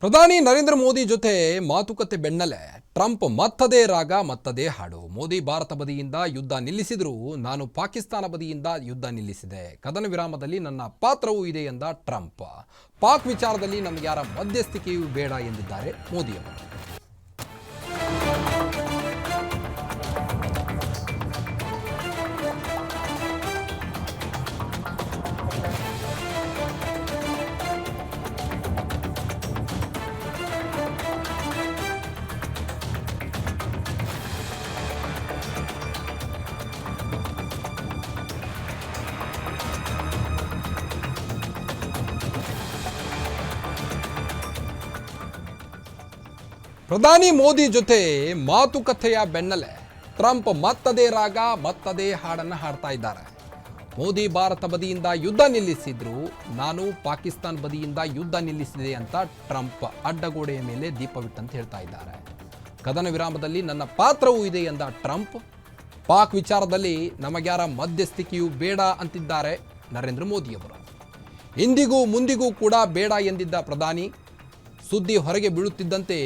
ಪ್ರಧಾನಿ ನರೇಂದ್ರ ಮೋದಿ ಜೊತೆ ಮಾತುಕತೆ ಬೆನ್ನಲ್ಲೇ ಟ್ರಂಪ್ ಮತ್ತದೇ ರಾಗ, ಮತ್ತದೇ ಹಾಡು. ಮೋದಿ ಭಾರತ ಬದಿಯಿಂದ ಯುದ್ಧ ನಿಲ್ಲಿಸಿದರೂ, ನಾನು ಪಾಕಿಸ್ತಾನ ಬದಿಯಿಂದ ಯುದ್ಧ ನಿಲ್ಲಿಸಿದೆ. ಕದನ ವಿರಾಮದಲ್ಲಿ ನನ್ನ ಪಾತ್ರವೂ ಇದೆ ಎಂದ ಟ್ರಂಪ್. ಪಾಕ್ ವಿಚಾರದಲ್ಲಿ ನಮಗೆ ಯಾರ ಮಧ್ಯಸ್ಥಿಕೆಯೂ ಬೇಡ ಎಂದಿದ್ದಾರೆ ಮೋದಿಯವರು. ಪ್ರಧಾನಿ ಮೋದಿ ಜೊತೆ ಮಾತುಕತೆಯ ಬೆನ್ನಲ್ಲೇ ಟ್ರಂಪ್ ಮತ್ತದೇ ರಾಗ, ಮತ್ತದೇ ಹಾಡನ್ನು ಹಾಡ್ತಾ ಇದ್ದಾರೆ. ಮೋದಿ ಭಾರತ ಬದಿಯಿಂದ ಯುದ್ಧ ನಿಲ್ಲಿಸಿದ್ರು, ನಾನು ಪಾಕಿಸ್ತಾನ್ ಬದಿಯಿಂದ ಯುದ್ಧ ನಿಲ್ಲಿಸಿದೆ ಅಂತ ಟ್ರಂಪ್ ಅಡ್ಡಗೋಡೆಯ ಮೇಲೆ ದೀಪವಿಟ್ಟಂತ ಹೇಳ್ತಾ ಇದ್ದಾರೆ. ಕದನ ವಿರಾಮದಲ್ಲಿ ನನ್ನ ಪಾತ್ರವೂ ಇದೆ ಎಂದ ಟ್ರಂಪ್, ಪಾಕ್ ವಿಚಾರದಲ್ಲಿ ನಮಗ್ಯಾರ ಮಧ್ಯಸ್ಥಿಕೆಯೂ ಬೇಡ ಅಂತಿದ್ದಾರೆ ನರೇಂದ್ರ ಮೋದಿಯವರು. ಇಂದಿಗೂ ಮುಂದಿಗೂ ಕೂಡ ಬೇಡ ಎಂದಿದ್ದ ಪ್ರಧಾನಿ, ಸುದ್ದಿ ಹೊರಗೆ ಬೀಳುತ್ತಿದ್ದಂತೆ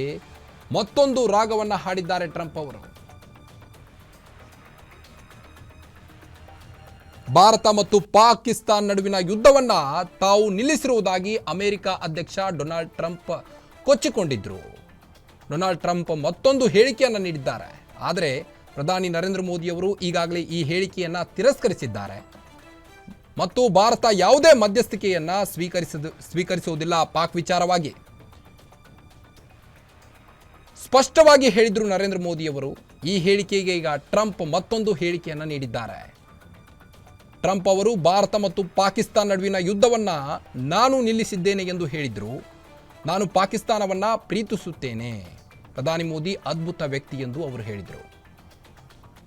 ಮತ್ತೊಂದು ರಾಗವನ್ನು ಹಾಡಿದ್ದಾರೆ ಟ್ರಂಪ್ ಅವರು. ಭಾರತ ಮತ್ತು ಪಾಕಿಸ್ತಾನ್ ನಡುವಿನ ಯುದ್ಧವನ್ನ ತಾವು ನಿಲ್ಲಿಸಿರುವುದಾಗಿ ಅಮೆರಿಕ ಅಧ್ಯಕ್ಷ ಡೊನಾಲ್ಡ್ ಟ್ರಂಪ್ ಕೊಚ್ಚಿಕೊಂಡಿದ್ರು. ಡೊನಾಲ್ಡ್ ಟ್ರಂಪ್ ಮತ್ತೊಂದು ಹೇಳಿಕೆಯನ್ನು ನೀಡಿದ್ದಾರೆ. ಆದರೆ ಪ್ರಧಾನಿ ನರೇಂದ್ರ ಮೋದಿಯವರು ಈಗಾಗಲೇ ಈ ಹೇಳಿಕೆಯನ್ನ ತಿರಸ್ಕರಿಸಿದ್ದಾರೆ. ಮತ್ತು ಭಾರತ ಯಾವುದೇ ಮಧ್ಯಸ್ಥಿಕೆಯನ್ನ ಸ್ವೀಕರಿಸದು ಸ್ವೀಕರಿಸುವುದಿಲ್ಲ ಪಾಕ್ ವಿಚಾರವಾಗಿ. ಸ್ಪಷ್ಟವಾಗಿ ಹೇಳಿದರು ನರೇಂದ್ರ ಮೋದಿಯವರು, ಈ ಹೇಳಿಕೆಗೆ ಈಗ ಟ್ರಂಪ್ ಮತ್ತೊಂದು ಹೇಳಿಕೆಯನ್ನು ನೀಡಿದ್ದಾರೆ. ಟ್ರಂಪ್ ಅವರು ಭಾರತ ಮತ್ತು ಪಾಕಿಸ್ತಾನ ನಡುವಿನ ಯುದ್ಧವನ್ನ ನಾನು ನಿಲ್ಲಿಸಿದ್ದೇನೆ ಎಂದು ಹೇಳಿದರು. ನಾನು ಪಾಕಿಸ್ತಾನವನ್ನ ಪ್ರೀತಿಸುತ್ತೇನೆ. ಪ್ರಧಾನಿ ಮೋದಿ ಅದ್ಭುತ ವ್ಯಕ್ತಿ ಎಂದು ಅವರು ಹೇಳಿದರು.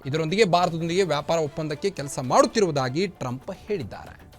ಇದರೊಂದಿಗೆ ಭಾರತದೊಂದಿಗೆ ವ್ಯಾಪಾರ ಒಪ್ಪಂದಕ್ಕೆ ಕೆಲಸ ಮಾಡುತ್ತಿರುವುದಾಗಿ ಟ್ರಂಪ್ ಹೇಳಿದ್ದಾರೆ.